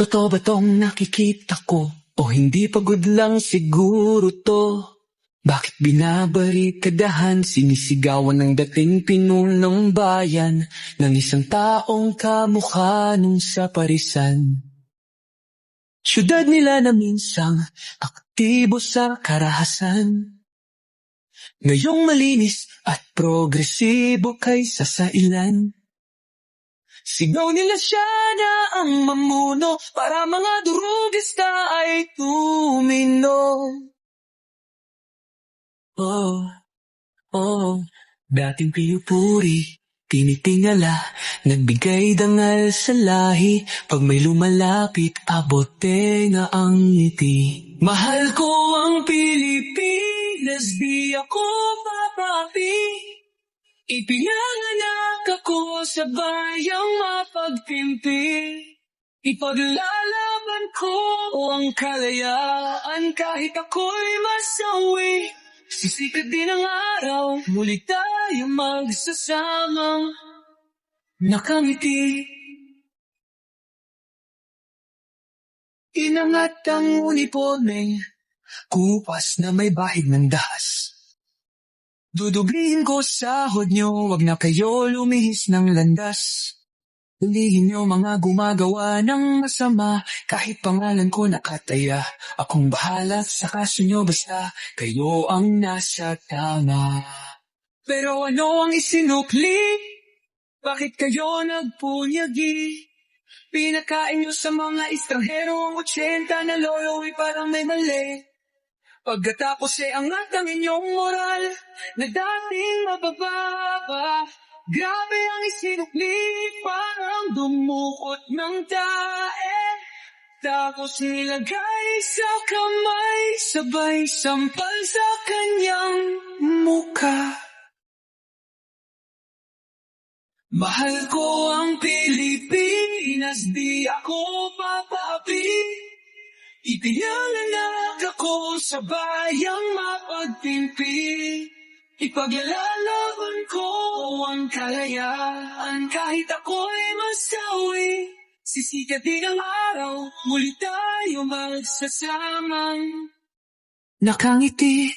Totoo ba tong nakikita ko? O hindi pagod lang siguro to? Bakit binabarikadahan, sinisigawan ng dating pinunong bayan ng isang taong kamukha nung sa parisan? Syudad nila na minsang aktibo sa karahasan. Ngayong malinis at progresibo kaysa sa ilan. Sigaw nila siya na ang mamuno para mga durugista ay tumino. Oh, oh, dating piyupuri, tinitingala, nagbigay dangal sa lahi, pag may lumalapit, abote nga ang ngiti. Mahal ko ang Pilipinas, di ako papapi. Ipinanganak ako sa bayang mapagtimpi. Ipaglalaban ko ang kalayaan kahit ako'y masawi. Sisikat din ang araw, muli tayo magsasamang nakangiti. Inangat ang uniforme, kupas na may bahid ng dahas. Dudublihin ko sahod nyo, wag na kayo lumihis ng landas. Hulihin nyo mga gumagawa ng masama, kahit pangalan ko nakataya. Akong bahala sa kaso nyo basta kayo ang nasa tama. Pero ano ang isinukli? Bakit kayo nagpunyagi? Pinakain nyo sa mga estranghero ang 80 na lolo'y parang may mali. Pagkatapos ay angat ang inyong moral na dating mabababa. Grabe ang isinukli, parang dumukot ng tae. Tapos nilagay sa kamay, sabay sampal sa kanyang muka. Mahal ko ang Pilipinas, di ako papapi. Ipinanganak ako sa bayang mapagtimpi. Ipaglalaban ko ang kalayaan kahit ako'y masawi. Sisikat din ang araw, muli tayo magsasamang nakangiti.